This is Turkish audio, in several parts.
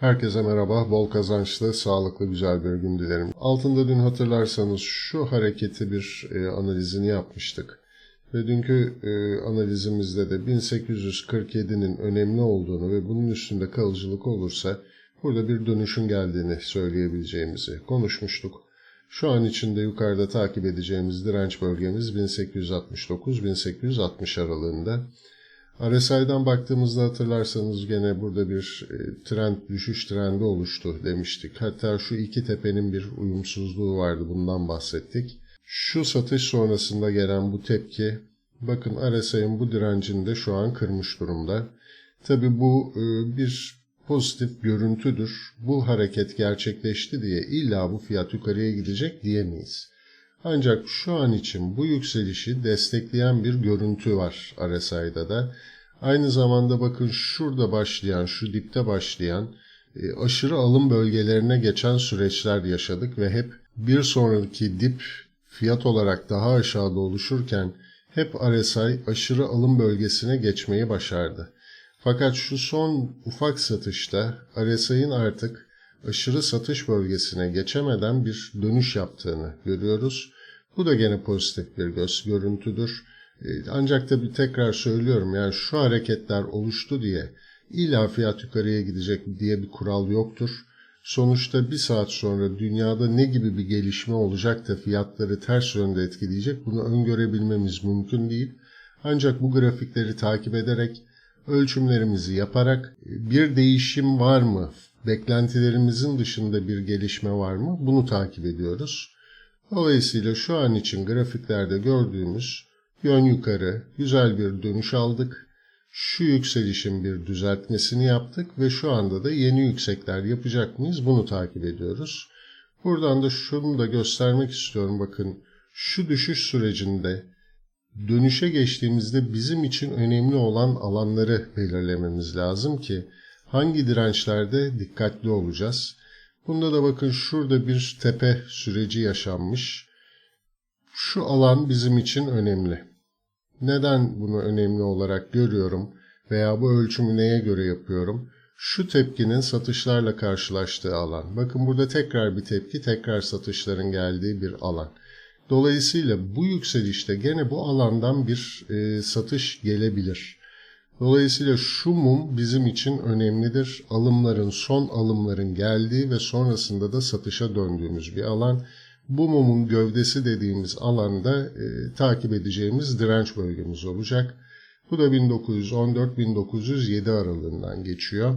Herkese merhaba, bol kazançlı, sağlıklı, güzel bir gün dilerim. Altında dün hatırlarsanız şu hareketi bir e, analizini yapmıştık. Ve dünkü e, analizimizde de 1847'nin önemli olduğunu ve bunun üstünde kalıcılık olursa burada bir dönüşün geldiğini söyleyebileceğimizi konuşmuştuk. Şu an içinde yukarıda takip edeceğimiz direnç bölgemiz 1869-1860 aralığında. RSI'den baktığımızda hatırlarsanız gene burada bir e, trend, düşüş trendi oluştu demiştik. Hatta şu iki tepenin bir uyumsuzluğu vardı bundan bahsettik. Şu satış sonrasında gelen bu tepki bakın RSI'nin bu direncini de şu an kırmış durumda. Tabi bu e, bir pozitif görüntüdür. Bu hareket gerçekleşti diye illa bu fiyat yukarıya gidecek diyemeyiz. Ancak şu an için bu yükselişi destekleyen bir görüntü var RSI'da da. Aynı zamanda bakın şurada başlayan, şu dipte başlayan e, aşırı alım bölgelerine geçen süreçler yaşadık ve hep bir sonraki dip fiyat olarak daha aşağıda oluşurken hep RSI aşırı alım bölgesine geçmeyi başardı. Fakat şu son ufak satışta RSI'nin artık aşırı satış bölgesine geçemeden bir dönüş yaptığını görüyoruz. Bu da gene pozitif bir görüntüdür. E, Ancak tabi tekrar söylüyorum yani şu hareketler oluştu diye illa fiyat yukarıya gidecek diye bir kural yoktur. Sonuçta bir saat sonra dünyada ne gibi bir gelişme olacak da fiyatları ters yönde etkileyecek bunu öngörebilmemiz mümkün değil. Ancak bu grafikleri takip ederek ölçümlerimizi yaparak e, bir değişim var mı? Beklentilerimizin dışında bir gelişme var mı? Bunu takip ediyoruz. Dolayısıyla şu an için grafiklerde gördüğümüz yön yukarı güzel bir dönüş aldık. Şu yükselişin bir düzeltmesini yaptık ve şu anda da yeni yüksekler yapacak mıyız? Bunu takip ediyoruz. Buradan da şunu da göstermek istiyorum. Bakın şu düşüş sürecinde dönüşe geçtiğimizde bizim için önemli olan alanları belirlememiz lazım ki hangi dirençlerde dikkatli olacağız. Bunda da bakın şurada bir tepe süreci yaşanmış. Şu alan bizim için önemli. Neden bunu önemli olarak görüyorum veya bu ölçümü neye göre yapıyorum? Şu tepkinin satışlarla karşılaştığı alan. Bakın burada tekrar bir tepki, tekrar satışların geldiği bir alan. Dolayısıyla bu yükselişte gene bu alandan bir e, satış gelebilir. Dolayısıyla şu mum bizim için önemlidir. Alımların, son alımların geldiği ve sonrasında da satışa döndüğümüz bir alan. Bu mumun gövdesi dediğimiz alanda e, takip edeceğimiz direnç bölgemiz olacak. Bu da 1914-1907 aralığından geçiyor.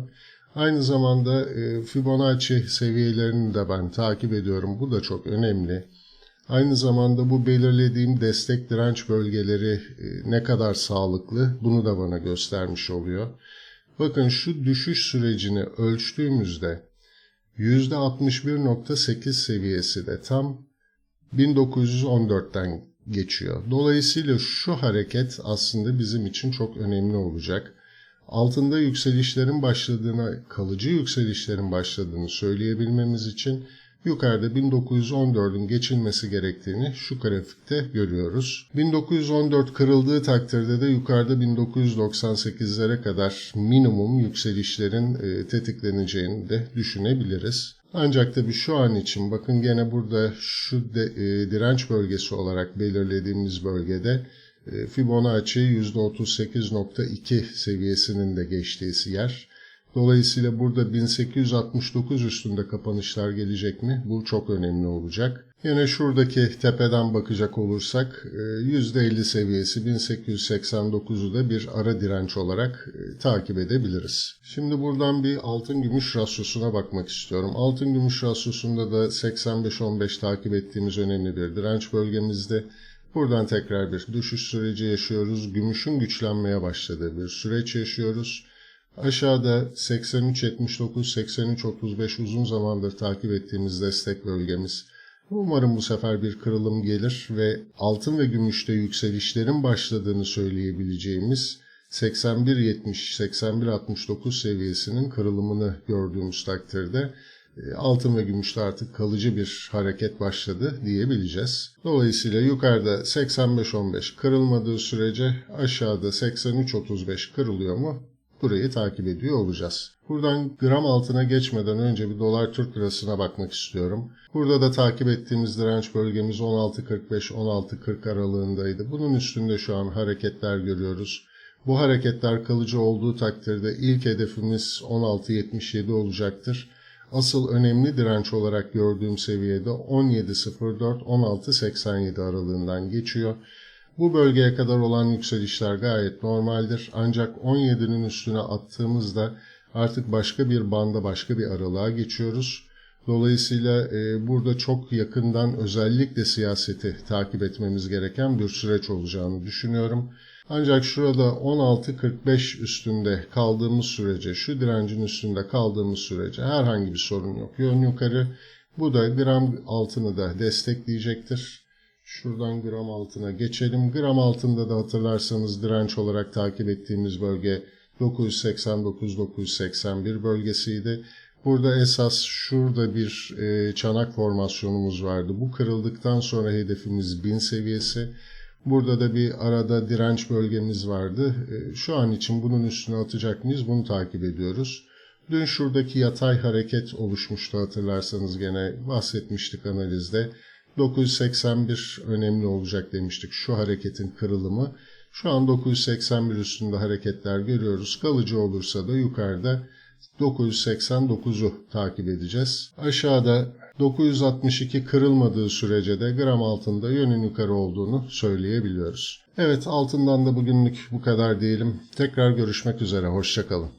Aynı zamanda e, Fibonacci seviyelerini de ben takip ediyorum. Bu da çok önemli. Aynı zamanda bu belirlediğim destek direnç bölgeleri e, ne kadar sağlıklı bunu da bana göstermiş oluyor. Bakın şu düşüş sürecini ölçtüğümüzde %61.8 seviyesi de tam 1914'ten geçiyor. Dolayısıyla şu hareket aslında bizim için çok önemli olacak. Altında yükselişlerin başladığına, kalıcı yükselişlerin başladığını söyleyebilmemiz için yukarıda 1914'ün geçilmesi gerektiğini şu grafikte görüyoruz. 1914 kırıldığı takdirde de yukarıda 1998'lere kadar minimum yükselişlerin e, tetikleneceğini de düşünebiliriz. Ancak tabii şu an için bakın gene burada şu de, e, direnç bölgesi olarak belirlediğimiz bölgede e, Fibonacci %38.2 seviyesinin de geçtiği yer. Dolayısıyla burada 1869 üstünde kapanışlar gelecek mi? Bu çok önemli olacak. Yine şuradaki tepeden bakacak olursak %50 seviyesi 1889'u da bir ara direnç olarak takip edebiliriz. Şimdi buradan bir altın gümüş rasyosuna bakmak istiyorum. Altın gümüş rasyosunda da 85-15 takip ettiğimiz önemli bir direnç bölgemizde. Buradan tekrar bir düşüş süreci yaşıyoruz. Gümüşün güçlenmeye başladığı bir süreç yaşıyoruz. Aşağıda 83-79-83-35 uzun zamandır takip ettiğimiz destek bölgemiz. Umarım bu sefer bir kırılım gelir ve altın ve gümüşte yükselişlerin başladığını söyleyebileceğimiz 81-70-81-69 seviyesinin kırılımını gördüğümüz takdirde altın ve gümüşte artık kalıcı bir hareket başladı diyebileceğiz. Dolayısıyla yukarıda 85-15 kırılmadığı sürece aşağıda 83-35 kırılıyor mu? Burayı takip ediyor olacağız. Buradan gram altına geçmeden önce bir dolar Türk lirasına bakmak istiyorum. Burada da takip ettiğimiz direnç bölgemiz 16.45-16.40 aralığındaydı. Bunun üstünde şu an hareketler görüyoruz. Bu hareketler kalıcı olduğu takdirde ilk hedefimiz 16.77 olacaktır. Asıl önemli direnç olarak gördüğüm seviyede 17.04-16.87 aralığından geçiyor. Bu bölgeye kadar olan yükselişler gayet normaldir. Ancak 17'nin üstüne attığımızda artık başka bir banda, başka bir aralığa geçiyoruz. Dolayısıyla e, burada çok yakından özellikle siyaseti takip etmemiz gereken bir süreç olacağını düşünüyorum. Ancak şurada 16.45 üstünde kaldığımız sürece, şu direncin üstünde kaldığımız sürece herhangi bir sorun yok. Yön yukarı. Bu da gram altını da destekleyecektir. Şuradan gram altına geçelim. Gram altında da hatırlarsanız direnç olarak takip ettiğimiz bölge 989-981 bölgesiydi. Burada esas şurada bir e, çanak formasyonumuz vardı. Bu kırıldıktan sonra hedefimiz 1000 seviyesi. Burada da bir arada direnç bölgemiz vardı. E, şu an için bunun üstüne atacak mıyız? Bunu takip ediyoruz. Dün şuradaki yatay hareket oluşmuştu hatırlarsanız gene bahsetmiştik analizde. 981 önemli olacak demiştik şu hareketin kırılımı. Şu an 981 üstünde hareketler görüyoruz. Kalıcı olursa da yukarıda 989'u takip edeceğiz. Aşağıda 962 kırılmadığı sürece de gram altında yönün yukarı olduğunu söyleyebiliyoruz. Evet altından da bugünlük bu kadar diyelim. Tekrar görüşmek üzere. Hoşçakalın.